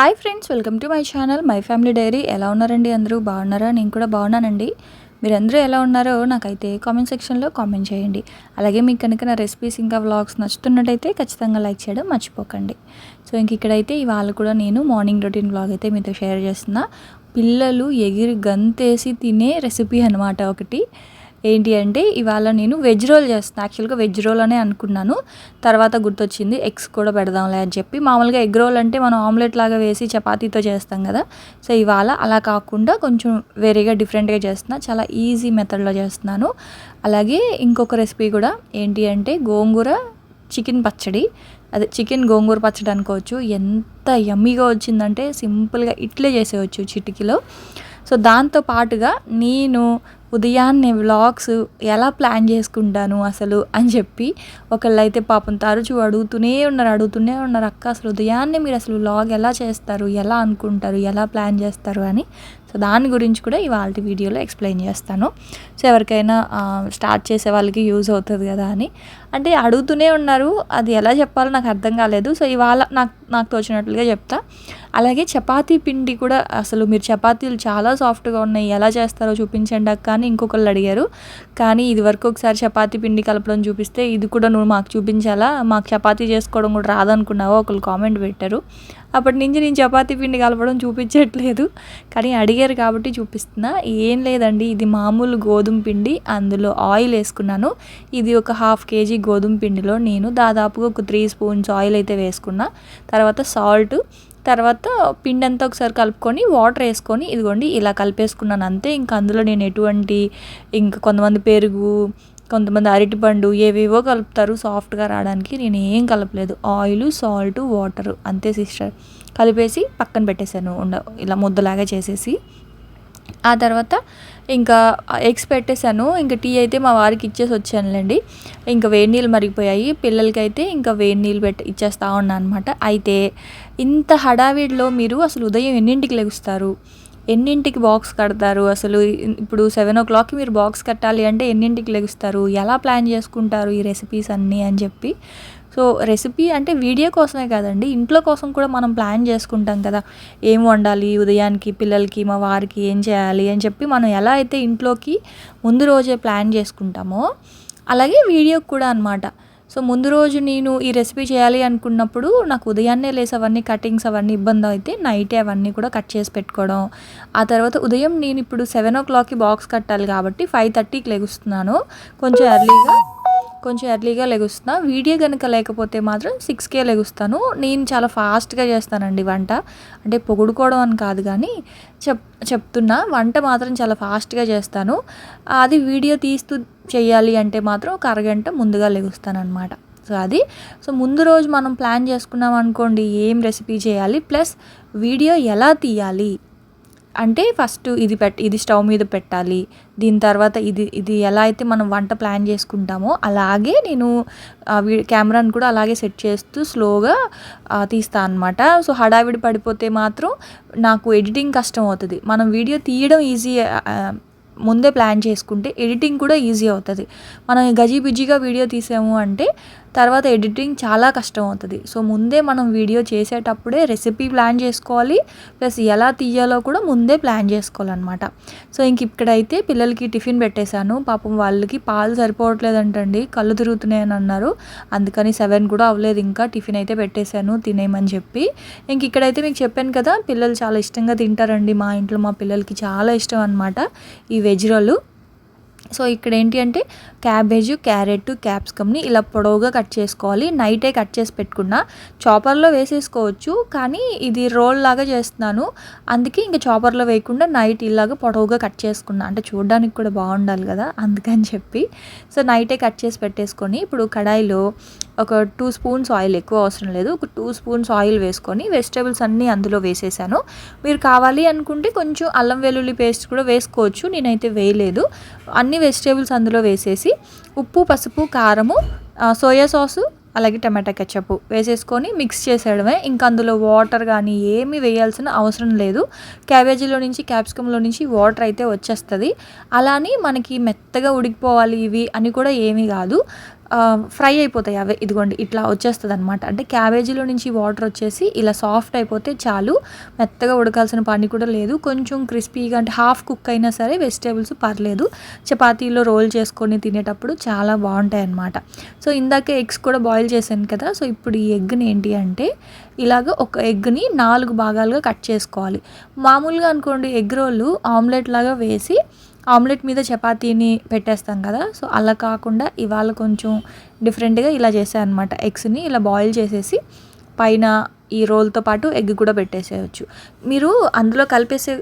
Hi friends welcome to my channel my family diary. ఎలా ఉన్నారండి అందరూ? బాగున్నారా? నేను కూడా బాగున్నానండి. మీరందరూ ఎలా ఉన్నారో నాకైతే కామెంట్ సెక్షన్లో కామెంట్ చేయండి. అలాగే మీకు కనుక నా రెసిపీస్ ఇంకా వ్లాగ్స్ నచ్చుతున్నట్టయితే ఖచ్చితంగా లైక్ చేయడం మర్చిపోకండి. సో ఇంక ఇక్కడైతే ఇవాళ కూడా నేను మార్నింగ్ రొటీన్ వ్లాగ్ అయితే మీతో షేర్ చేస్తున్నా. పిల్లలు ఎగిరి గంతేసి తినే రెసిపీ అనమాట ఒకటి. ఏంటి అంటే ఇవాళ నేను వెజ్ రోల్ చేస్తాను యాక్చువల్గా వెజ్ రోల్ అనే అనుకున్నాను. తర్వాత గుర్తొచ్చింది ఎగ్స్ కూడా పెడదాంలే అని చెప్పి. మామూలుగా ఎగ్ రోల్ అంటే మనం ఆమ్లెట్ లాగా వేసి చపాతీతో చేస్తాం కదా. సో ఇవాళ అలా కాకుండా కొంచెం వేరేగా డిఫరెంట్గా చేస్తున్నా. చాలా ఈజీ మెథడ్లో చేస్తున్నాను. అలాగే ఇంకొక రెసిపీ కూడా ఏంటి అంటే గోంగూర చికెన్ పచ్చడి. అదే చికెన్ గోంగూర పచ్చడి అనుకోవచ్చు. ఎంత యమ్మీగా వచ్చిందంటే సింపుల్గా ఇట్లే చేసేవచ్చు చిటికీలో. సో దాంతో పాటుగా నేను ఉదయాన్నే వ్లాగ్స్ ఎలా ప్లాన్ చేసుకుంటాను అసలు అని చెప్పి ఒకళ్ళైతే పాపం తరచూ అడుగుతూనే ఉన్నారు అడుగుతూనే ఉన్నారు అక్క అసలు ఉదయాన్నే మీరు అసలు వ్లాగ్ ఎలా చేస్తారు? ఎలా అనుకుంటారు? ఎలా ప్లాన్ చేస్తారు? అని. సో దాని గురించి కూడా ఇవాళ వీడియోలో ఎక్స్ప్లెయిన్ చేస్తాను. సో ఎవరికైనా స్టార్ట్ చేసే వాళ్ళకి యూజ్ అవుతుంది కదా అని. అంటే అడుగుతూనే ఉన్నారు అది ఎలా చెప్పాలో నాకు అర్థం కాలేదు. సో ఇవాళ నాకు నాకు తోచినట్లుగా చెప్తా. అలాగే చపాతీ పిండి కూడా అసలు మీరు చపాతీలు చాలా సాఫ్ట్గా ఉన్నాయి. ఎలా చేస్తారో చూపించండి అక్క అని ఇంకొకళ్ళు అడిగారు. కానీ ఇది వరకు ఒకసారి చపాతీ పిండి కలపడం చూపిస్తే ఇది కూడా నువ్వు మాకు చూపించాలా? మాకు చపాతీ చేసుకోవడం కూడా రాదనుకున్నావో? ఒకళ్ళు కామెంట్ పెట్టారు. అప్పటి నుంచి నేను చపాతీ పిండి కలపడం చూపించట్లేదు. కానీ అడిగారు కాబట్టి చూపిస్తున్నా. ఏం లేదండి. ఇది మామూలు గోధుమ పిండి. అందులో ఆయిల్ వేసుకున్నాను. ఇది ఒక హాఫ్ కేజీ గోధుమ పిండిలో నేను దాదాపుగా ఒక త్రీ స్పూన్స్ ఆయిల్ అయితే వేసుకున్నా. తర్వాత సాల్ట్ తర్వాత పిండి అంతా ఒకసారి కలుపుకొని వాటర్ వేసుకొని ఇదిగోండి ఇలా కలిపేసుకున్నాను అంతే. ఇంకా అందులో నేను ఎటువంటి ఇంకా కొంతమంది పెరుగు కొంతమంది అరటిపండు ఏవేవో కలుపుతారు సాఫ్ట్గా రావడానికి. నేను ఏం కలపలేదు. ఆయిల్ సాల్ట్ వాటర్ అంతే సిస్టర్. కలిపేసి పక్కన పెట్టేశాను ఉండ ఇలా ముద్దలాగా చేసేసి. ఆ తర్వాత ఇంకా ఎగ్స్ పెట్టేశాను. ఇంకా టీ అయితే మా వారికి ఇచ్చేసి వచ్చానులేండి. ఇంకా వేడి నీళ్ళు మరిగిపోయాయి. పిల్లలకైతే ఇంకా వేడి నీళ్ళు పెట్టి ఇచ్చేస్తా ఉన్నాను అనమాట అయితే ఇంత హడావిడిలో మీరు అసలు ఉదయం ఎన్నింటికి లెగుస్తారు? ఎన్నింటికి బాక్స్ కడతారు? అసలు ఇప్పుడు సెవెన్ ఓ క్లాక్కి మీరు బాక్స్ కట్టాలి అంటే ఎన్నింటికి లెగుస్తారు? ఎలా ప్లాన్ చేసుకుంటారు ఈ రెసిపీస్ అన్నీ అని చెప్పి సో రెసిపీ అంటే వీడియో కోసమే కాదండి ఇంట్లో కోసం కూడా మనం ప్లాన్ చేసుకుంటాం కదా. ఏం వండాలి ఉదయానికి పిల్లలకి మా వారికి ఏం చేయాలి అని చెప్పి మనం ఎలా అయితే ఇంట్లోకి ముందు రోజే ప్లాన్ చేసుకుంటామో అలాగే వీడియోకి కూడా అనమాట సో ముందు రోజు నేను ఈ రెసిపీ చేయాలి అనుకున్నప్పుడు నాకు ఉదయాన్నే లేసి అవన్నీ కటింగ్స్ అవన్నీ ఇబ్బంది అయితే నైటే అవన్నీ కూడా కట్ చేసి పెట్టుకోవడం. ఆ తర్వాత ఉదయం నేను ఇప్పుడు సెవెన్ ఓ క్లాక్కి బాక్స్ కట్టాలి కాబట్టి ఫైవ్ థర్టీకి లెగుస్తున్నాను. కొంచెం ఎర్లీగా కొంచెం ఎర్లీగా లెగుస్తున్నా. వీడియో కనుక లేకపోతే మాత్రం సిక్స్కే లెగుస్తాను. నేను చాలా ఫాస్ట్గా చేస్తానండి వంట. అంటే పొగుడుకోవడం అని కాదు కానీ చెప్ చెప్తున్నా. వంట మాత్రం చాలా ఫాస్ట్గా చేస్తాను. అది వీడియో తీస్తూ చేయాలి అంటే మాత్రం ఒక అరగంట ముందుగా లెగుస్తానమాట సో అది. సో ముందు రోజు మనం ప్లాన్ చేసుకున్నాం అనుకోండి ఏం రెసిపీ చేయాలి? ప్లస్ వీడియో ఎలా తీయాలి? అంటే ఫస్ట్ ఇది పెట్ ఇది స్టవ్ మీద పెట్టాలి. దీని తర్వాత ఇది ఇది ఎలా అయితే మనం వంట ప్లాన్ చేసుకుంటామో అలాగే నేను కెమెరాని కూడా అలాగే సెట్ చేస్తూ స్లోగా తీస్తాను అనమాట సో హడావిడి పడిపోతే మాత్రం నాకు ఎడిటింగ్ కష్టం అవుతుంది. మనం వీడియో తీయడం ఈజీ ముందే ప్లాన్ చేసుకుంటే ఎడిటింగ్ కూడా ఈజీ అవుతుంది. మనం గజిబిజిగా వీడియో తీసాము అంటే తర్వాత ఎడిటింగ్ చాలా కష్టం అవుతుంది సో ముందే మనం వీడియో చేసేటప్పుడే రెసిపీ ప్లాన్ చేసుకోవాలి. ప్లస్ ఎలా తీయాలో కూడా ముందే ప్లాన్ చేసుకోవాలన్నమాట. సో ఇంక ఇక్కడైతే పిల్లలకి టిఫిన్ పెట్టేశాను. పాపం వాళ్ళకి పాలు సరిపోవట్లేదంటండి. కళ్ళు తిరుగుతున్నాయని అన్నారు. అందుకని సెవెన్ కూడా అవ్వలేదు. ఇంకా టిఫిన్ అయితే పెట్టేశాను. తినేయమని చెప్పి. ఇంక ఇక్కడైతే మీకు చెప్పాను కదా పిల్లలు చాలా ఇష్టంగా తింటారండి. మా ఇంట్లో మా పిల్లలకి చాలా ఇష్టం అనమాట ఈ వెజ్ రోలు. సో ఇక్కడ ఏంటి అంటే క్యాబేజ్ క్యారెట్ క్యాప్సికమ్ని ఇలా పొడవుగా కట్ చేసుకోవాలి. నైటే కట్ చేసి పెట్టుకున్నా చాపర్లో వేసేసుకోవచ్చు. కానీ ఇది రోల్ లాగా చేస్తున్నాను. అందుకే ఇంకా చాపర్లో వేయకుండా నైట్ ఇలాగా పొడవుగా కట్ చేసుకున్నా. అంటే చూడడానికి కూడా బాగుండాలి కదా అందుకని చెప్పి. సో నైటే కట్ చేసి పెట్టేసుకొని ఇప్పుడు కడాయిలో ఒక టూ స్పూన్స్ ఆయిల్ ఎక్కువ అవసరం లేదు. ఒక టూ స్పూన్స్ ఆయిల్ వేసుకొని వెజిటేబుల్స్ అన్నీ అందులో వేసేసాను. మీరు కావాలి అనుకుంటే కొంచెం అల్లం వెల్లుల్లి పేస్ట్ కూడా వేసుకోవచ్చు. నేనైతే వేయలేదు. అన్ని వెజిటేబుల్స్ అందులో వేసేసి ఉప్పు పసుపు కారము సోయా సాసు అలాగే టమాటా కెచ్చప్ వేసేసుకొని మిక్స్ చేసేయడమే. ఇంకా అందులో వాటర్ కానీ ఏమీ వేయాల్సిన అవసరం లేదు. క్యాబేజీలో నుంచి క్యాప్సికంలో నుంచి వాటర్ అయితే వచ్చేస్తుంది. అలానే మనకి మెత్తగా ఉడికిపోవాలి ఇవి అని కూడా ఏమీ కాదు. ఫ్రై అయిపోతాయి అవే. ఇదిగోండి ఇట్లా వచ్చేస్తుంది అనమాట అంటే క్యాబేజీలో నుంచి వాటర్ వచ్చేసి ఇలా సాఫ్ట్ అయిపోతే చాలు. మెత్తగా ఉడకాల్సిన పని కూడా లేదు. కొంచెం క్రిస్పీగా అంటే హాఫ్ కుక్ అయినా సరే వెజిటేబుల్స్ పర్లేదు. చపాతీలో రోల్ చేసుకొని తినేటప్పుడు చాలా బాగుంటాయి అనమాట సో ఇందాకే ఎగ్స్ కూడా బాయిల్ చేశాను కదా సో ఇప్పుడు ఈ ఎగ్ని ఏంటి అంటే ఇలాగ ఒక ఎగ్ని నాలుగు భాగాలుగా కట్ చేసుకోవాలి. మామూలుగా అనుకోండి ఎగ్ రోల్ ఆమ్లెట్ లాగా వేసి ఆమ్లెట్ మీద చపాతీని పెట్టేస్తాం కదా సో అలా కాకుండా ఇవాళ కొంచెం డిఫరెంట్గా ఇలా చేసాను అనమాట ఎగ్స్ని ఇలా బాయిల్ చేసేసి పైన ఈ రోల్తో పాటు ఎగ్ కూడా పెట్టేసేయచ్చు. మీరు అందులో కలిపేసే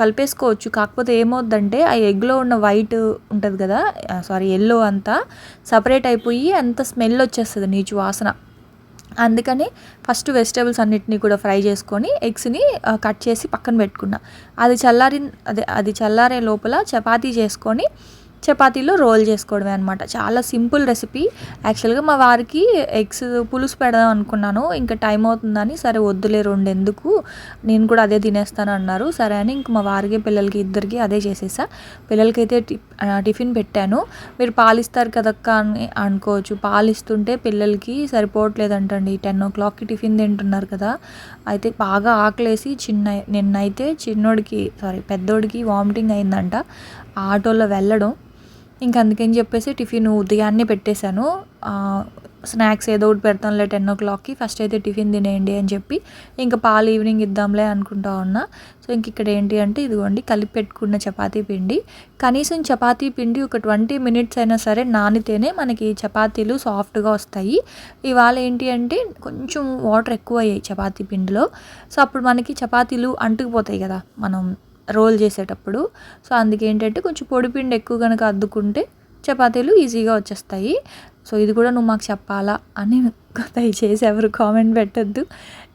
కలిపేసుకోవచ్చు. కాకపోతే ఏమవుద్దంటే ఆ ఎగ్లో ఉన్న వైట్ ఉంటుంది కదా సారీ ఎల్లో అంతా సపరేట్ అయిపోయి అంత స్మెల్ వచ్చేస్తుంది నీచు వాసన. అందుకని ఫస్ట్ వెజిటేబుల్స్ అన్నిటిని కూడా ఫ్రై చేసుకొని ఎగ్స్ని కట్ చేసి పక్కన పెట్టుకున్నా. అది చల్లారి అదే అది చల్లారే లోపల చపాతీ చేసుకొని చపాతీలో రోల్ చేసుకోవడమే అనమాట చాలా సింపుల్ రెసిపీ. యాక్చువల్గా మా వారికి ఎగ్స్ పులుసు పెడదాం అనుకున్నాను. ఇంకా టైం అవుతుందని సరే వద్దులే రెండు ఎందుకు? నేను కూడా అదే తినేస్తాను అన్నారు. సరే అని ఇంక మా వారికి పిల్లలకి ఇద్దరికి అదే చేసేసా. పిల్లలకైతే టి టిఫిన్ పెట్టాను. మీరు పాలిస్తారు కదక్క అని అనుకోవచ్చు. పాలిస్తుంటే పిల్లలకి సరిపోవట్లేదంటండి. టెన్ ఓ క్లాక్కి టిఫిన్ తింటున్నారు కదా. అయితే బాగా ఆకలేసి చిన్న నిన్నైతే చిన్నోడికి సారీ పెద్దోడికి వామిటింగ్ అయిందంట. ఆ ఆటోలో వెళ్ళడం. ఇంక అందుకని చెప్పేసి టిఫిన్ ఉదయాన్నే పెట్టేశాను. స్నాక్స్ ఏదో ఒకటి పెడతాంలే టెన్ ఓ క్లాక్కి. ఫస్ట్ అయితే టిఫిన్ తినేయండి అని చెప్పి ఇంకా పాలు ఈవినింగ్ ఇద్దాంలే అనుకుంటా ఉన్నా. సో ఇంక ఇక్కడ ఏంటి అంటే ఇదిగోండి కలిపి పెట్టుకున్న చపాతీ పిండి. కనీసం చపాతీ పిండి ఒక ట్వంటీ మినిట్స్ అయినా సరే నానితేనే మనకి చపాతీలు సాఫ్ట్గా వస్తాయి. ఇవాళ ఏంటి అంటే కొంచెం వాటర్ ఎక్కువ అయ్యాయి చపాతీ పిండిలో. సో అప్పుడు మనకి చపాతీలు అంటుకుపోతాయి కదా. మనం రోల్ చేసేటప్పుడు. సో అందుకే ఏంటంటే కొంచెం పొడి పిండి ఎక్కువ కనుక అద్దుకుంటే చపాతీలు ఈజీగా వచ్చేస్తాయి. సో ఇది కూడా నువ్వు మాకు చెప్పాలా అని దయచేసి ఎవరు కామెంట్ పెట్టద్దు.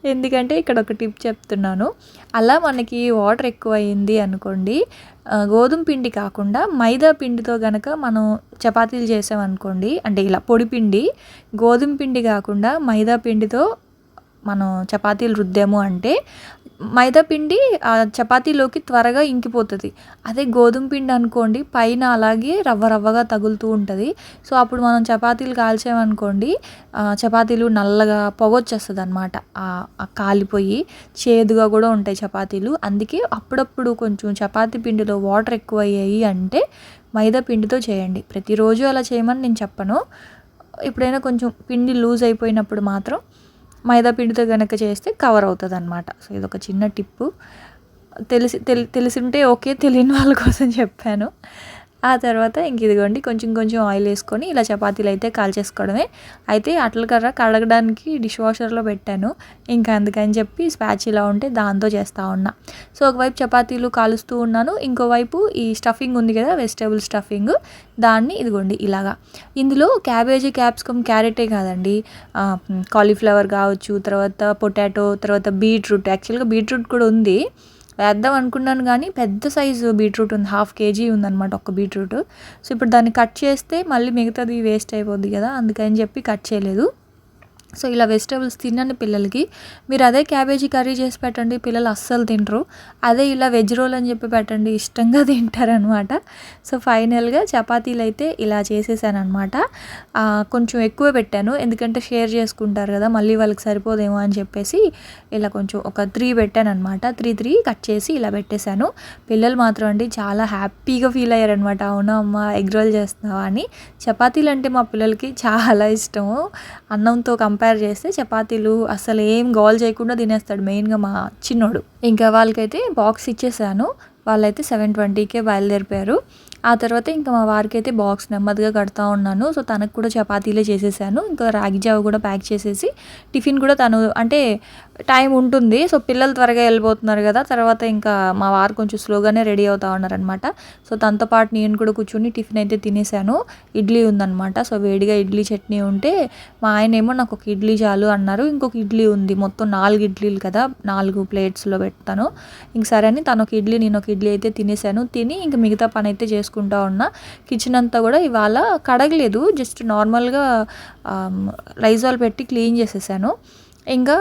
ఎందుకంటే ఇక్కడ ఒక టిప్ చెప్తున్నాను. అలా మనకి వాటర్ ఎక్కువ అయింది అనుకోండి గోధుమ పిండి కాకుండా మైదా పిండితో గనక మనం చపాతీలు చేసామనుకోండి అంటే ఇలా పొడి పిండి గోధుమ పిండి కాకుండా మైదా పిండితో మనం చపాతీలు రుద్దాము అంటే మైదా పిండి ఆ చపాతీలోకి త్వరగా ఇంకిపోతుంది. అదే గోధుమ పిండి అనుకోండి పైన అలాగే రవ్వ రవ్వగా తగులుతూ ఉంటుంది. సో అప్పుడు మనం చపాతీలు కాల్చామనుకోండి చపాతీలు నల్లగా పొగొచ్చేస్తుంది అనమాట కాలిపోయి చేదుగా కూడా ఉంటాయి చపాతీలు. అందుకే అప్పుడప్పుడు కొంచెం చపాతీ పిండిలో వాటర్ ఎక్కువ అయ్యాయి అంటే మైదా పిండితో చేయండి. ప్రతిరోజు అలా చేయమని నేను చెప్పను. ఎప్పుడైనా కొంచెం పిండి లూజ్ అయిపోయినప్పుడు మాత్రం మైదా పిండితో కనుక చేస్తే కవర్ అవుతుంది అనమాట సో ఇదొక చిన్న టిప్పు. తెలిసి తెలి తెలిసింటే ఓకే తెలియని వాళ్ళ కోసం చెప్పాను. ఆ తర్వాత ఇంక ఇదిగోండి కొంచెం కొంచెం ఆయిల్ వేసుకొని ఇలా చపాతీలు అయితే కాల్చేసుకోవడమే. అయితే అట్ల కర్ర కడగడానికి డిష్ వాషర్లో పెట్టాను. ఇంకా అందుకని చెప్పి స్పాచ్ ఇలా ఉంటే దాంతో చేస్తూ ఉన్నా. సో ఒకవైపు చపాతీలు కాలుస్తూ ఉన్నాను ఇంకోవైపు ఈ స్టఫింగ్ ఉంది కదా వెజిటేబుల్ స్టఫింగ్ దాన్ని ఇదిగోండి ఇలాగా. ఇందులో క్యాబేజీ క్యాప్సికమ్ క్యారెటే కాదండి. కాలీఫ్లవర్ కావచ్చు తర్వాత పొటాటో తర్వాత బీట్రూట్ యాక్చువల్గా బీట్రూట్ కూడా ఉంది. వేద్దాం అనుకున్నాను కానీ పెద్ద సైజు బీట్రూట్ ఉంది హాఫ్ కేజీ ఉందన్నమాట ఒక బీట్రూట్. సో ఇప్పుడు దాన్ని కట్ చేస్తే మళ్ళీ మిగతాది వేస్ట్ అయిపోద్ది కదా అందుకని చెప్పి కట్ చేయలేదు. సో ఇలా వెజిటేబుల్స్ తినని పిల్లలకి మీరు అదే క్యాబేజీ కర్రీ చేసి పెట్టండి పిల్లలు అస్సలు తినరు. అదే ఇలా వెజ్ రోల్ అని చెప్పి పెట్టండి ఇష్టంగా తింటారనమాట సో ఫైనల్గా చపాతీలు అయితే ఇలా చేసేసాను అనమాట కొంచెం ఎక్కువ పెట్టాను ఎందుకంటే షేర్ చేసుకుంటారు కదా మళ్ళీ వాళ్ళకి సరిపోదేమో అని చెప్పేసి ఇలా కొంచెం ఒక త్రీ పెట్టాను అనమాట త్రీ త్రీ కట్ చేసి ఇలా పెట్టేశాను. పిల్లలు మాత్రం అండి చాలా హ్యాపీగా ఫీల్ అయ్యారనమాట అవునా అమ్మ ఎగ్ రోల్ చేస్తున్నావా అని. చపాతీలు అంటే మా పిల్లలకి చాలా ఇష్టము. అన్నంతో కంపేర్ కంపేర్ చేస్తే చపాతీలు అసలు ఏం గోల్ చేయకుండా తినేస్తాడు మెయిన్గా మా చిన్నోడు. ఇంకా వాళ్ళకైతే బాక్స్ ఇచ్చేసాను. వాళ్ళైతే సెవెన్ ట్వంటీకే బయలుదేరిపోయారు. ఆ తర్వాత ఇంకా మా వారికి అయితే బాక్స్ నెమ్మదిగా కడతా ఉన్నాను. సో తనకు కూడా చపాతీలే చేసేసాను. ఇంకా రాగి జావ కూడా ప్యాక్ చేసేసి టిఫిన్ కూడా తను అంటే టైం ఉంటుంది. సో పిల్లలు త్వరగా వెళ్ళిపోతున్నారు కదా. తర్వాత ఇంకా మా వారు కొంచెం స్లోగానే రెడీ అవుతా ఉన్నారనమాట సో తనతో పాటు నేను కూడా కూర్చొని టిఫిన్ అయితే తినేసాను. ఇడ్లీ ఉందన్నమాట. సో వేడిగా ఇడ్లీ చట్నీ ఉంటే మా ఆయన ఏమో నాకు ఒక ఇడ్లీ చాలు అన్నారు. ఇంకొక ఇడ్లీ ఉంది. మొత్తం నాలుగు ఇడ్లీలు కదా. నాలుగు ప్లేట్స్లో పెడతాను. ఇంక సరే అని తను ఒక ఇడ్లీ నేను ఒక ఇడ్లీ అయితే తినేసాను. తిని ఇంక మిగతా పని అయితే చేసుకుంటా ఉన్నా. కిచెన్ అంతా కూడా ఇవాళ కడగలేదు. జస్ట్ నార్మల్గా లైజాల్ పెట్టి క్లీన్ చేసేసాను. ఇంకా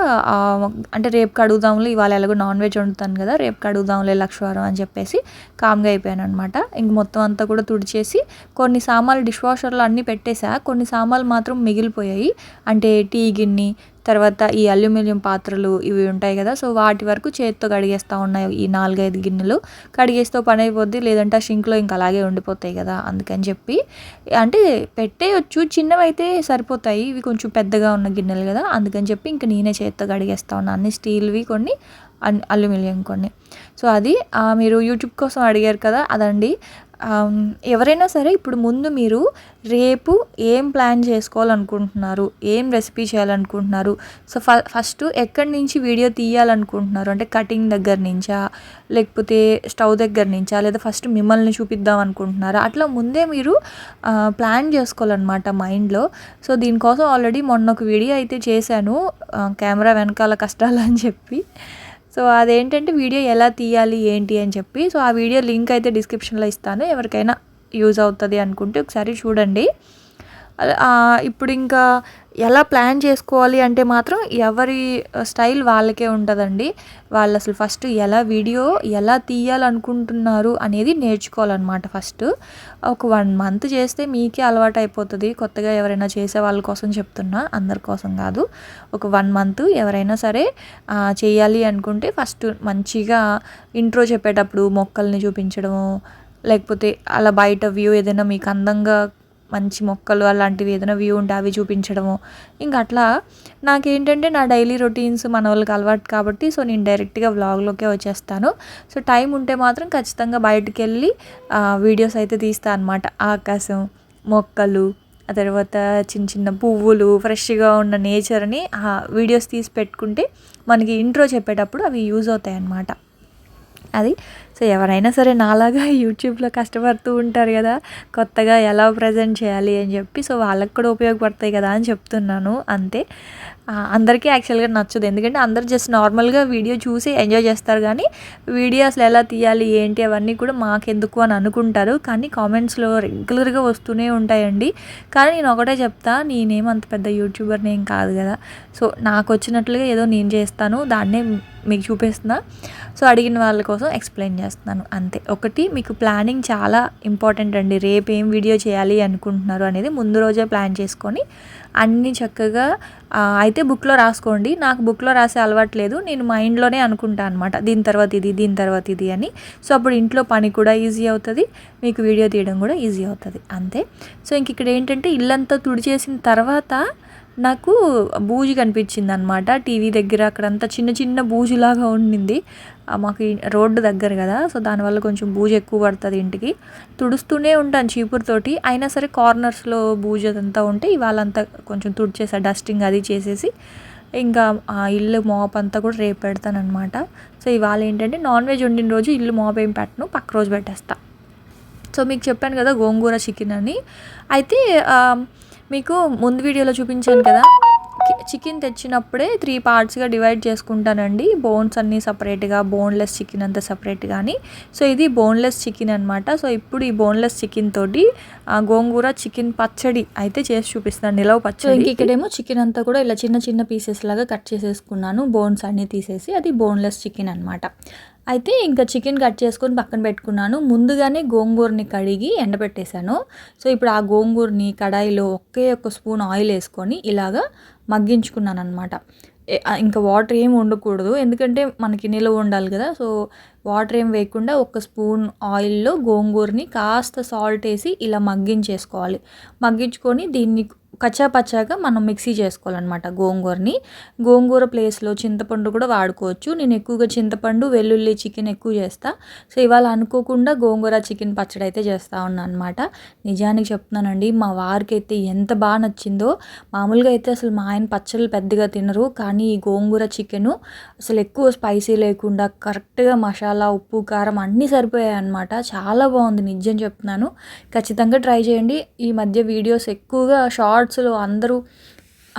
అంటే రేపు కడుగుదాంలే ఇవాళ ఎలాగో నాన్ వెజ్ వండుతాను కదా రేపు కడుగుదాంలే లక్షవారం అని చెప్పేసి కామ్గా అయిపోయాను అనమాట ఇంక మొత్తం అంతా కూడా తుడిచేసి కొన్ని సామాన్లు డిష్ వాషర్లో అన్నీ పెట్టేసా. కొన్ని సామాన్లు మాత్రం మిగిలిపోయాయి. అంటే టీ గిన్నె తర్వాత ఈ అల్యూమినియం పాత్రలు ఇవి ఉంటాయి కదా సో వాటి వరకు చేతితో కడిగేస్తూ ఉన్నాయి ఈ నాలుగైదు గిన్నెలు. కడిగేస్తే పని అయిపోద్ది లేదంటే షింక్లో ఇంకా అలాగే ఉండిపోతాయి కదా అందుకని చెప్పి. అంటే పెట్టేయచ్చు చిన్నవైతే సరిపోతాయి ఇవి కొంచెం పెద్దగా ఉన్న గిన్నెలు కదా అందుకని చెప్పి ఇంకా నేనే చేతితో కడిగేస్తా ఉన్నాను అన్ని స్టీల్వి కొన్ని అల్యూమినియం కొన్ని. సో అది మీరు యూట్యూబ్ కోసం అడిగారు కదా అదండి. ఎవరైనా సరే ఇప్పుడు ముందు మీరు రేపు ఏం ప్లాన్ చేసుకోవాలనుకుంటున్నారు? ఏం రెసిపీ చేయాలనుకుంటున్నారు? సో ఫ ఫస్ట్ ఎక్కడి నుంచి వీడియో తీయాలనుకుంటున్నారు? అంటే కటింగ్ దగ్గర నుంచా? లేకపోతే స్టవ్ దగ్గర నుంచా? లేదా ఫస్ట్ మిమ్మల్ని చూపిద్దాం అనుకుంటున్నారా? అట్లా ముందే మీరు ప్లాన్ చేసుకోవాలన్నమాట మైండ్లో. సో దీనికోసం ఆల్రెడీ మొన్న ఒక వీడియో అయితే చేశాను కెమెరా వెనకాల కష్టాలు అని చెప్పి. సో అదేంటంటే వీడియో ఎలా తీయాలి ఏంటి అని చెప్పి సో ఆ వీడియో లింక్ అయితే డిస్క్రిప్షన్లో ఇస్తాను. ఎవరికైనా యూజ్ అవుతుంది అనుకుంటే ఒకసారి చూడండి. ఇప్పుడు ఇంకా ఎలా ప్లాన్ చేసుకోవాలి అంటే మాత్రం ఎవరి స్టైల్ వాళ్ళకే ఉంటుందండి. వాళ్ళు అసలు ఫస్ట్ ఎలా వీడియో ఎలా తీయాలనుకుంటున్నారు అనేది నేర్చుకోవాలన్నమాట ఫస్ట్. ఒక వన్ మంత్ చేస్తే మీకే అలవాటు అయిపోతుంది. కొత్తగా ఎవరైనా చేసే వాళ్ళ కోసం చెప్తున్నా అందరి కోసం కాదు. ఒక వన్ మంత్ ఎవరైనా సరే చేయాలి అనుకుంటే ఫస్ట్ మంచిగా ఇంట్రో చెప్పేటప్పుడు మొక్కల్ని చూపించడము లేకపోతే అలా బయట వ్యూ ఏదైనా మీకు అందంగా మంచి మొక్కలు అలాంటివి ఏదైనా వ్యూ ఉంటే అవి చూపించడము. ఇంకా అట్లా నాకేంటంటే నా డైలీ రొటీన్స్ మన వాళ్ళకి అలవాటు కాబట్టి సో నేను డైరెక్ట్గా వ్లాగ్లోకే వచ్చేస్తాను. సో టైం ఉంటే మాత్రం ఖచ్చితంగా బయటికి వెళ్ళి వీడియోస్ అయితే తీస్తాను అనమాట ఆకాశం మొక్కలు ఆ తర్వాత చిన్న చిన్న పువ్వులు ఫ్రెష్గా ఉన్న నేచర్ని ఆ వీడియోస్ తీసి పెట్టుకుంటే మనకి ఇంట్రో చెప్పేటప్పుడు అవి యూజ్ అవుతాయి అన్నమాట అది. సో ఎవరైనా సరే నాలాగా యూట్యూబ్లో కష్టపడుతూ ఉంటారు కదా కొత్తగా ఎలా ప్రజెంట్ చేయాలి అని చెప్పి సో వాళ్ళకి కూడా ఉపయోగపడతాయి కదా అని చెప్తున్నాను. అంతే. అందరికీ యాక్చువల్గా నచ్చదు. ఎందుకంటే అందరు జస్ట్ నార్మల్గా వీడియో చూసి ఎంజాయ్ చేస్తారు కానీ వీడియో అసలు ఎలా తీయాలి ఏంటి అవన్నీ కూడా మాకెందుకు అని అనుకుంటారు. కానీ కామెంట్స్లో రెగ్యులర్గా వస్తూనే ఉంటాయండి. కానీ నేను ఒకటే చెప్తా నేనేం అంత పెద్ద యూట్యూబర్ని ఏం కాదు కదా. సో నాకు వచ్చినట్లుగా ఏదో నేను చేస్తాను దాన్నే మీకు చూపిస్తున్నా. సో అడిగిన వాళ్ళ కోసం ఎక్స్ప్లెయిన్ చేస్తున్నాను. అంతే. ఒకటి మీకు ప్లానింగ్ చాలా ఇంపార్టెంట్ అండి. రేపు ఏం వీడియో చేయాలి అనుకుంటున్నారు అనేది ముందు రోజే ప్లాన్ చేసుకొని అన్నీ చక్కగా అయితే బుక్లో రాసుకోండి. నాకు బుక్లో రాసే అలవాటు లేదు. నేను మైండ్లోనే అనుకుంటాను అనమాట దీని తర్వాత ఇది దీని తర్వాత ఇది అని. సో అప్పుడు ఇంట్లో పని కూడా ఈజీ అవుతుంది. మీకు వీడియో తీయడం కూడా ఈజీ అవుతుంది. అంతే. సో ఇంక ఇక్కడ ఏంటంటే ఇల్లంతా తుడిచేసిన తర్వాత నాకు బూజు కనిపించింది అనమాట టీవీ దగ్గర అక్కడంతా చిన్న చిన్న బూజులాగా ఉండింది. మాకు రోడ్డు దగ్గర కదా సో దానివల్ల కొంచెం బూజు ఎక్కువ పడుతుంది ఇంటికి. తుడుస్తూనే ఉంటాను చీపురుతోటి అయినా సరే కార్నర్స్లో బూజు అదంతా ఉంటే ఇవాళ అంతా కొంచెం తుడిచేసా డస్టింగ్ అది చేసేసి. ఇంకా ఆ ఇల్లు మోప్ అంతా కూడా రేపు పెడతానమాట సో ఇవాళ ఏంటంటే నాన్ వెజ్ వండిన రోజు ఇల్లు మోప్ ఏం పెట్టను పక్క రోజు పెట్టేస్తా. సో మీకు చెప్పాను కదా గోంగూర చికెన్ అని. అయితే మీకు ముందు వీడియోలో చూపించాను కదా చికెన్ తెచ్చినప్పుడే త్రీ పార్ట్స్గా డివైడ్ చేసుకుంటానండి. బోన్స్ అన్నీ సపరేట్గా బోన్లెస్ చికెన్ అంతా సపరేట్ కానీ సో ఇది బోన్లెస్ చికెన్ అనమాట సో ఇప్పుడు ఈ బోన్లెస్ చికెన్ తోటి ఆ, గోంగూర చికెన్ పచ్చడి అయితే చేసి చూపిస్తాను నిలవ పచ్చడి. ఇంక ఇక్కడేమో చికెన్ అంతా కూడా ఇలా చిన్న చిన్న పీసెస్ లాగా కట్ చేసేసుకున్నాను. బోన్స్ అన్నీ తీసేసి అది బోన్లెస్ చికెన్ అనమాట అయితే ఇంకా చికెన్ కట్ చేసుకొని పక్కన పెట్టుకున్నాను. ముందుగానే గోంగూరని కడిగి ఎండబెట్టేశాను. సో ఇప్పుడు ఆ గోంగూరని కడాయిలో ఒకే ఒక స్పూన్ ఆయిల్ వేసుకొని ఇలాగా మగ్గించుకున్నాను అనమాట ఇంకా వాటర్ ఏం ఉండకూడదు. ఎందుకంటే మనకి నిల్వ ఉండాలి కదా. సో వాటర్ ఏం వేయకుండా ఒక స్పూన్ ఆయిల్లో గోంగూరని కాస్త సాల్ట్ వేసి ఇలా మగ్గించేసుకోవాలి. మగ్గించుకొని దీన్ని కచ్చా పచ్చాగా మనం మిక్సీ చేసుకోవాలన్నమాట గోంగూరని. గోంగూర ప్లేస్లో చింతపండు కూడా వాడుకోవచ్చు. నేను ఎక్కువగా చింతపండు వెల్లుల్లి చికెన్ ఎక్కువ చేస్తా. సో ఇవాళ అనుకోకుండా గోంగూర చికెన్ పచ్చడి అయితే చేస్తూ ఉన్నాను అనమాట నిజానికి చెప్తున్నానండి మా వారికి అయితే ఎంత బాగా నచ్చిందో. మామూలుగా అయితే అసలు మా ఆయన పచ్చళ్ళు పెద్దగా తినరు. కానీ ఈ గోంగూర చికెను అసలు ఎక్కువ స్పైసీ లేకుండా కరెక్ట్గా మసాలా ఉప్పు కారం అన్నీ సరిపోయాయి అనమాట చాలా బాగుంది నిజం చెప్తున్నాను. ఖచ్చితంగా ట్రై చేయండి. ఈ మధ్య వీడియోస్ ఎక్కువగా షార్ట్ షార్ట్స్లో అందరూ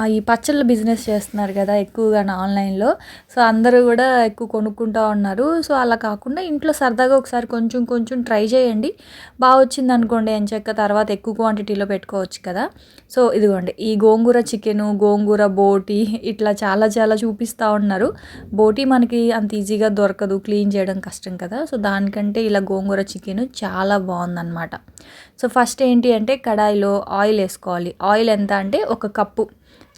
ఈ పచ్చళ్ళ బిజినెస్ చేస్తున్నారు కదా ఎక్కువగా ఆన్లైన్లో. సో అందరూ కూడా ఎక్కువ కొనుక్కుంటూ ఉన్నారు. సో అలా కాకుండా ఇంట్లో సరదాగా ఒకసారి కొంచెం కొంచెం ట్రై చేయండి. బాగా వచ్చింది అనుకోండి అని చెక్క తర్వాత ఎక్కువ క్వాంటిటీలో పెట్టుకోవచ్చు కదా. సో ఇదిగోండి ఈ గోంగూర చికెను గోంగూర బోటి ఇట్లా చాలా చాలా చూపిస్తూ ఉన్నారు. బోటి మనకి అంత ఈజీగా దొరకదు క్లీన్ చేయడం కష్టం కదా. సో దానికంటే ఇలా గోంగూర చికెన్ చాలా బాగుందన్నమాట. సో ఫస్ట్ ఏంటి అంటే కడాయిలో ఆయిల్ వేసుకోవాలి. ఆయిల్ ఎంత అంటే ఒక కప్పు.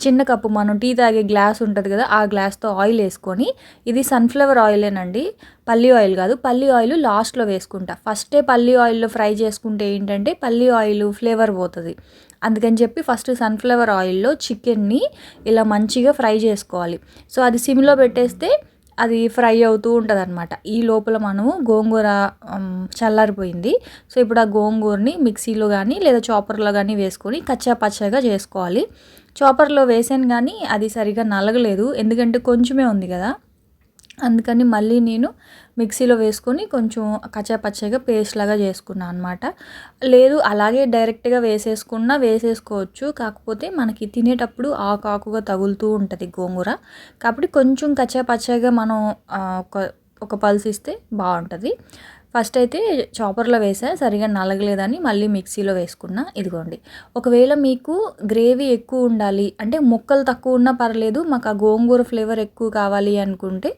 చిన్న కప్పు మనం టీ తాగే గ్లాస్ ఉంటుంది కదా ఆ గ్లాస్తో ఆయిల్ వేసుకొని ఇది సన్ఫ్లవర్ ఆయిలేనండి పల్లి ఆయిల్ కాదు పల్లి ఆయిల్ లాస్ట్లో వేసుకుంటా. ఫస్టే పల్లి ఆయిల్లో ఫ్రై చేసుకుంటే ఏంటంటే పల్లి ఆయిల్ ఫ్లేవర్ పోతుంది. అందుకని చెప్పి ఫస్ట్ సన్ఫ్లవర్ ఆయిల్లో చికెన్ని ఇలా మంచిగా ఫ్రై చేసుకోవాలి. సో అది సిమ్లో పెట్టేస్తే అది ఫ్రై అవుతూ ఉంటుంది అనమాట ఈ లోపల మనము గోంగూర చల్లారిపోయింది. సో ఇప్పుడు ఆ గోంగూరని మిక్సీలో కానీ లేదా చాపర్లో కానీ వేసుకొని కచ్చా పచ్చగా చేసుకోవాలి. చాపర్లో వేసాను కానీ అది సరిగా నలగలేదు. ఎందుకంటే కొంచెమే ఉంది కదా. అందుకని మళ్ళీ నేను మిక్సీలో వేసుకొని కొంచెం కచ్చాపచ్చగా పేస్ట్ లాగా చేసుకున్నాను అనమాట లేదు అలాగే డైరెక్ట్గా వేసేసుకున్నా వేసేసుకోవచ్చు. కాకపోతే మనకి తినేటప్పుడు ఆకు ఆకుగా తగులుతూ ఉంటుంది గోంగూర. కాబట్టి కొంచెం కచ్చాపచ్చగా మనం ఒక ఒక పల్స్ ఇస్తే బాగుంటుంది. ఫస్ట్ అయితే చాపర్లో వేసా సరిగా నలగలేదని మళ్ళీ మిక్సీలో వేసుకున్నా. ఇదిగోండి. ఒకవేళ మీకు గ్రేవీ ఎక్కువ ఉండాలి అంటే ముక్కలు తక్కువ ఉన్నా పర్లేదు మాకు ఆ గోంగూర ఫ్లేవర్ ఎక్కువ కావాలి అనుకుంటే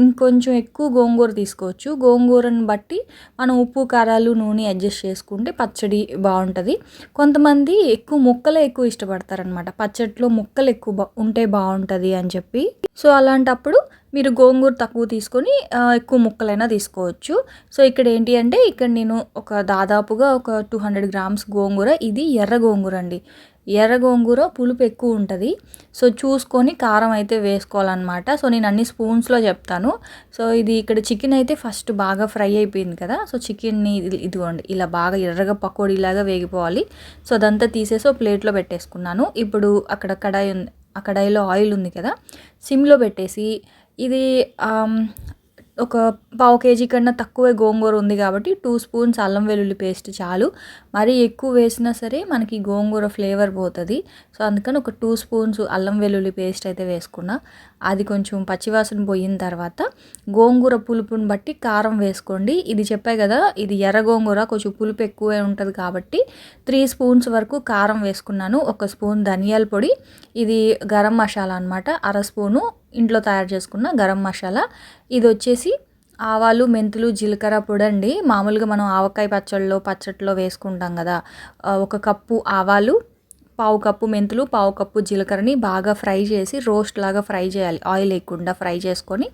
ఇంకొంచెం ఎక్కువ గోంగూర తీసుకోవచ్చు. గోంగూరను బట్టి మనం ఉప్పు కారాలు నూనె అడ్జస్ట్ చేసుకుంటే పచ్చడి బాగుంటుంది. కొంతమంది ఎక్కువ ముక్కలే ఎక్కువ ఇష్టపడతారనమాట పచ్చడిలో ముక్కలు ఎక్కువ ఉంటే బాగుంటుంది అని చెప్పి. సో అలాంటప్పుడు మీరు గోంగూర తక్కువ తీసుకొని ఎక్కువ ముక్కలైనా తీసుకోవచ్చు. సో ఇక్కడ ఏంటి అంటే ఇక్కడ నేను ఒక దాదాపుగా ఒక టూ హండ్రెడ్ గ్రామ్స్ గోంగూర ఇది ఎర్ర గోంగూర అండి. ఎర్ర గోంగూర పులుపు ఎక్కువ ఉంటుంది. సో చూసుకొని కారం అయితే వేసుకోవాలన్నమాట. సో నేను అన్ని స్పూన్స్లో చెప్తాను. సో ఇది ఇక్కడ చికెన్ అయితే ఫస్ట్ బాగా ఫ్రై అయిపోయింది కదా. సో చికెన్ని ఇదిగోండి ఇలా బాగా ఎర్రగా పకోడీలాగా వేగిపోవాలి. సో అదంతా తీసేసి ఒక ప్లేట్లో పెట్టేసుకున్నాను. ఇప్పుడు అక్కడ కడాయి ఉంది ఆ కడాయిలో ఆయిల్ ఉంది కదా. సిమ్లో పెట్టేసి ఇది ఒక పావు కేజీ కన్నా తక్కువే గోంగూర ఉంది కాబట్టి టూ స్పూన్స్ అల్లం వెల్లుల్లి పేస్ట్ చాలు. మరీ ఎక్కువ వేసినా సరే మనకి గోంగూర ఫ్లేవర్ పోతుంది. సో అందుకని ఒక టూ స్పూన్స్ అల్లం వెల్లుల్లి పేస్ట్ అయితే వేసుకున్నా. అది కొంచెం పచ్చివాసన పోయిన తర్వాత గోంగూర పులుపుని బట్టి కారం వేసుకోండి. ఇది చెప్పాయి కదా ఇది ఎర్ర గోంగూర కొంచెం పులుపు ఎక్కువే ఉంటుంది కాబట్టి త్రీ స్పూన్స్ వరకు కారం వేసుకున్నాను. ఒక స్పూన్ ధనియాల పొడి ఇది గరం మసాలా అనమాట అర స్పూను ఇంట్లో తయారు చేసుకున్న గరం మసాలా. ఇది వచ్చేసి ఆవాలు మెంతులు జీలకర్ర పొడి అండి మామూలుగా మనం ఆవకాయ పచ్చళ్ళలో పచ్చట్లో వేసుకుంటాం కదా. ఒక కప్పు ఆవాలు పావు కప్పు మెంతులు పావు కప్పు జీలకర్రని బాగా ఫ్రై చేసి రోస్ట్ లాగా ఫ్రై చేయాలి. ఆయిల్ లేకుండా ఫ్రై చేసుకొని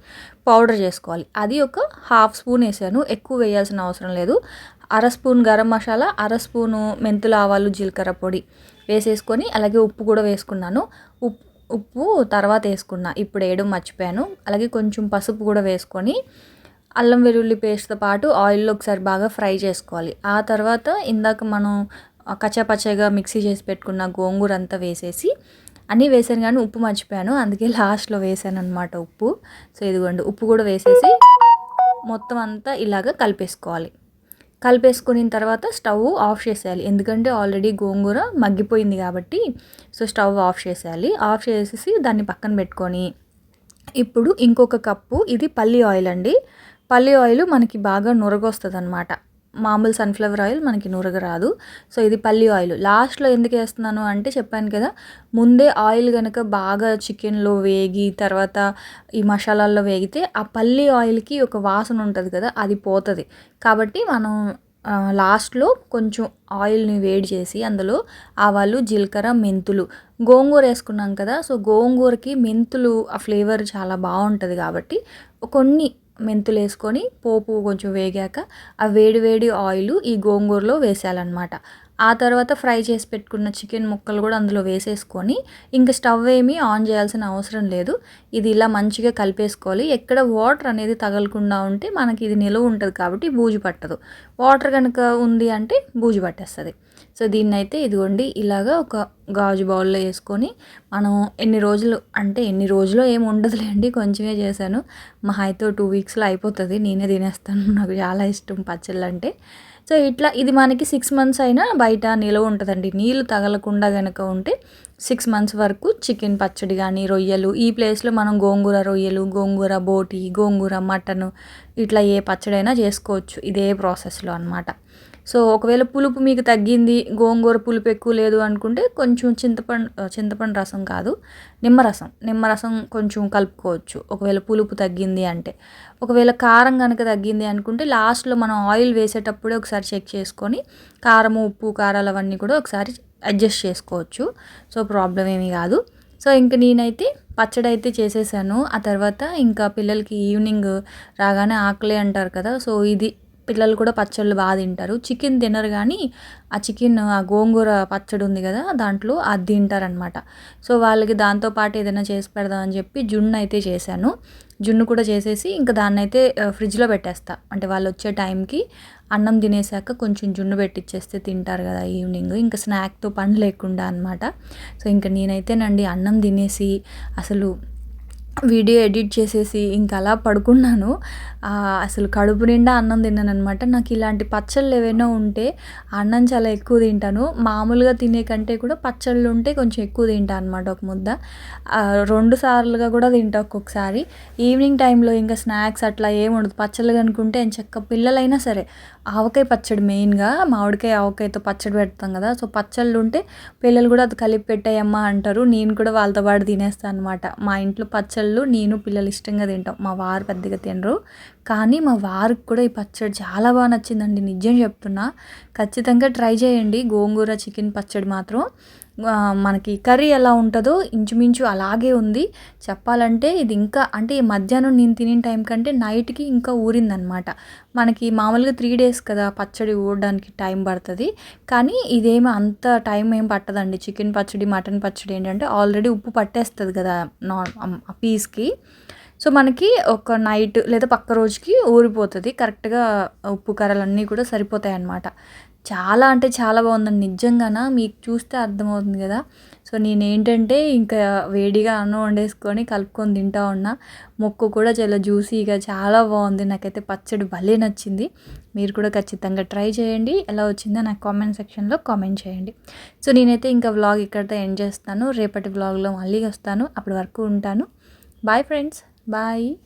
పౌడర్ చేసుకోవాలి. అది ఒక హాఫ్ స్పూన్ వేసాను. ఎక్కువ వేయాల్సిన అవసరం లేదు. అర స్పూన్ గరం మసాలా అర స్పూను మెంతులు ఆవాలు జీలకర్ర పొడి వేసేసుకొని అలాగే ఉప్పు కూడా వేసుకున్నాను. ఉప్పు ఉప్పు తర్వాత వేసుకున్నా. ఇప్పుడు వేయడం మర్చిపోయాను. అలాగే కొంచెం పసుపు కూడా వేసుకొని అల్లం వెల్లుల్లి పేస్ట్తో పాటు ఆయిల్లో ఒకసారి బాగా ఫ్రై చేసుకోవాలి. ఆ తర్వాత ఇందాక మనం ఆ కచ్చాపచ్చగా మిక్సీ చేసి పెట్టుకున్న గోంగూర అంతా వేసేసి అన్నీ వేసాను కానీ ఉప్పు మర్చిపోయాను. అందుకే లాస్ట్లో వేసాను అనమాట ఉప్పు. సో ఇదిగోండి ఉప్పు కూడా వేసేసి మొత్తం అంతా ఇలాగ కలిపేసుకోవాలి. కలిపేసుకున్న తర్వాత స్టవ్ ఆఫ్ చేసేయాలి. ఎందుకంటే ఆల్రెడీ గోంగూర మగ్గిపోయింది కాబట్టి సో స్టవ్ ఆఫ్ చేసేయాలి. ఆఫ్ చేసేసి దాన్ని పక్కన పెట్టుకొని ఇప్పుడు ఇంకొక కప్పు ఇది పల్లి ఆయిల్ అండి. పల్లి ఆయిల్ మనకి బాగా నురగొస్తుంది అనమాట మామూలు సన్ఫ్లవర్ ఆయిల్ మనకి నురగ రాదు సో ఇది పల్లి ఆయిల్ లాస్ట్లో ఎందుకు వేస్తున్నాను అంటే చెప్పాను కదా ముందే ఆయిల్ కనుక బాగా చికెన్లో వేగి తర్వాత ఈ మసాలాల్లో వేగితే ఆ పల్లి ఆయిల్కి ఒక వాసన ఉంటుంది కదా అది పోతుంది. కాబట్టి మనం లాస్ట్లో కొంచెం ఆయిల్ని వేడి చేసి అందులో ఆవాలు జీలకర్ర మెంతులు. గోంగూర వేసుకున్నాం కదా సో గోంగూరకి మెంతులు ఆ ఫ్లేవర్ చాలా బాగుంటుంది కాబట్టి కొన్ని మెంతులు వేసుకొని పోపు కొంచెం వేగాక ఆ వేడి వేడి ఆయిల్ ఈ గోంగూరలో వేసేయాలన్నమాట. ఆ తర్వాత ఫ్రై చేసి పెట్టుకున్న చికెన్ ముక్కలు కూడా అందులో వేసేసుకొని ఇంకా స్టవ్ ఏమీ ఆన్ చేయాల్సిన అవసరం లేదు. ఇది ఇలా మంచిగా కలిపేసుకోవాలి. ఎక్కడ వాటర్ అనేది తగలకుండా ఉంటే మనకి ఇది నిలువ ఉంటుంది కాబట్టి బూజు పట్టదు. వాటర్ కనుక ఉంది అంటే బూజు పట్టేస్తుంది. సో దీన్ని అయితే ఇదిగోండి ఇలాగా ఒక గాజు బౌల్లో వేసుకొని మనం ఎన్ని రోజులు అంటే ఎన్ని రోజులు ఏమి ఉండదులేండి కొంచెమే చేశాను. మా అయితే టూ వీక్స్లో అయిపోతుంది నేనే తినేస్తాను. నాకు చాలా ఇష్టం పచ్చళ్ళు అంటే సో ఇట్లా ఇది మనకి సిక్స్ మంత్స్ అయినా బయట నిలవ ఉంటుందండి. నీళ్ళు తగలకుండా కనుక ఉంటే సిక్స్ మంత్స్ వరకు చికెన్ పచ్చడి కానీ రొయ్యలు ఈ ప్లేస్లో మనం గోంగూర రొయ్యలు గోంగూర బోటి గోంగూర మటన్ ఇట్లా ఏ పచ్చడైనా చేసుకోవచ్చు. ఇదే ప్రాసెస్లో అనమాట సో ఒకవేళ పులుపు మీకు తగ్గింది గోంగూర పులుపు ఎక్కువ లేదు అనుకుంటే కొంచెం చింతపండు చింతపండు రసం కాదు నిమ్మరసం నిమ్మరసం కొంచెం కలుపుకోవచ్చు ఒకవేళ పులుపు తగ్గింది అంటే. ఒకవేళ కారం కనుక తగ్గింది అనుకుంటే లాస్ట్లో మనం ఆయిల్ వేసేటప్పుడే ఒకసారి చెక్ చేసుకొని కారము ఉప్పు కారాలు అవన్నీ కూడా ఒకసారి అడ్జస్ట్ చేసుకోవచ్చు. సో ప్రాబ్లం ఏమీ కాదు. సో ఇంక నేనైతే పచ్చడి అయితే చేసేసాను. ఆ తర్వాత ఇంకా పిల్లలకి ఈవినింగ్ రాగానే ఆకలి అంటారు కదా సో ఇది పిల్లలు కూడా పచ్చళ్ళు బాగా తింటారు. చికెన్ తినరు కానీ ఆ చికెన్ ఆ గోంగూర పచ్చడి ఉంది కదా దాంట్లో అది తింటారనమాట సో వాళ్ళకి దాంతోపాటు ఏదైనా చేసి పెడదామని చెప్పి జున్ను అయితే చేశాను. జున్ను కూడా చేసేసి ఇంకా దాన్ని అయితే ఫ్రిడ్జ్లో పెట్టేస్తా. అంటే వాళ్ళు వచ్చే టైంకి అన్నం తినేసాక కొంచెం జున్ను పెట్టిచ్చేస్తే తింటారు కదా ఈవినింగ్. ఇంకా స్నాక్తో పని లేకుండా అనమాట సో ఇంకా నేనైతేనండి అన్నం తినేసి అసలు వీడియో ఎడిట్ చేసేసి ఇంకా అలా పడుకున్నాను. అసలు కడుపు నిండా అన్నం తిన్నాను అనమాట నాకు ఇలాంటి పచ్చళ్ళు ఏవైనా ఉంటే అన్నం చాలా ఎక్కువ తింటాను. మామూలుగా తినే కంటే కూడా పచ్చళ్ళు ఉంటే కొంచెం ఎక్కువ తింటాను అనమాట ఒక ముద్ద. రెండు సార్లుగా కూడా తింటా ఒక్కొక్కసారి. ఈవినింగ్ టైంలో ఇంకా స్నాక్స్ అట్లా ఏమి ఉండదు. పచ్చళ్ళు కనుకుంటే చక్క పిల్లలైనా సరే. ఆవకాయ పచ్చడి మెయిన్గా మామిడికాయ ఆవకాయతో పచ్చడి పెడతాం కదా. సో పచ్చళ్ళు ఉంటే పిల్లలు కూడా అది కలిపి పెట్టాయమ్మా అంటారు. నేను కూడా వాళ్ళతో పాటు తినేస్తాను అనమాట మా ఇంట్లో పచ్చళ్ళు నేను పిల్లలు ఇష్టంగా తింటాం. మా వారు పెద్దగా తినరు. కానీ మా వారికి కూడా ఈ పచ్చడి చాలా బాగా నచ్చిందండి. నిజం చెప్తున్నా. ఖచ్చితంగా ట్రై చేయండి. గోంగూర చికెన్ పచ్చడి మాత్రం. మనకి కర్రీ ఎలా ఉంటుందో ఇంచుమించు అలాగే ఉంది. చెప్పాలంటే ఇది ఇంకా అంటే మధ్యాహ్నం నేను తినే టైం కంటే నైట్కి ఇంకా ఊరిందనమాట మనకి మామూలుగా త్రీ డేస్ కదా పచ్చడి ఊడడానికి టైం పడుతుంది. కానీ ఇదేమి అంత టైం ఏం పట్టదండి. చికెన్ పచ్చడి మటన్ పచ్చడి ఏంటంటే ఆల్రెడీ ఉప్పు పట్టేస్తుంది కదా నాన్ పీస్కి. సో మనకి ఒక నైట్ లేదా పక్క రోజుకి ఊరిపోతుంది. కరెక్ట్గా ఉప్పు కారాలన్నీ కూడా సరిపోతాయి అన్నమాట చాలా అంటే చాలా బాగుందండి. నిజంగానా? మీకు చూస్తే అర్థమవుతుంది కదా? సో నేను ఏంటంటే ఇంకా వేడిగా అన్నం వండేసుకొని కలుపుకొని తింటా ఉన్నా. మొక్కు కూడా చాలా జ్యూసీగా చాలా బాగుంది. నాకైతే పచ్చడి భలే నచ్చింది. మీరు కూడా ఖచ్చితంగా ట్రై చేయండి. ఎలా వచ్చిందో నాకు కామెంట్ సెక్షన్లో కామెంట్ చేయండి. సో నేనైతే ఇంకా వ్లాగ్ ఇక్కడితో ఎండ్ చేస్తాను. రేపటి వ్లాగ్లో మళ్ళీ వస్తాను. అప్పటి వరకు ఉంటాను. Bye friends. బాయ్.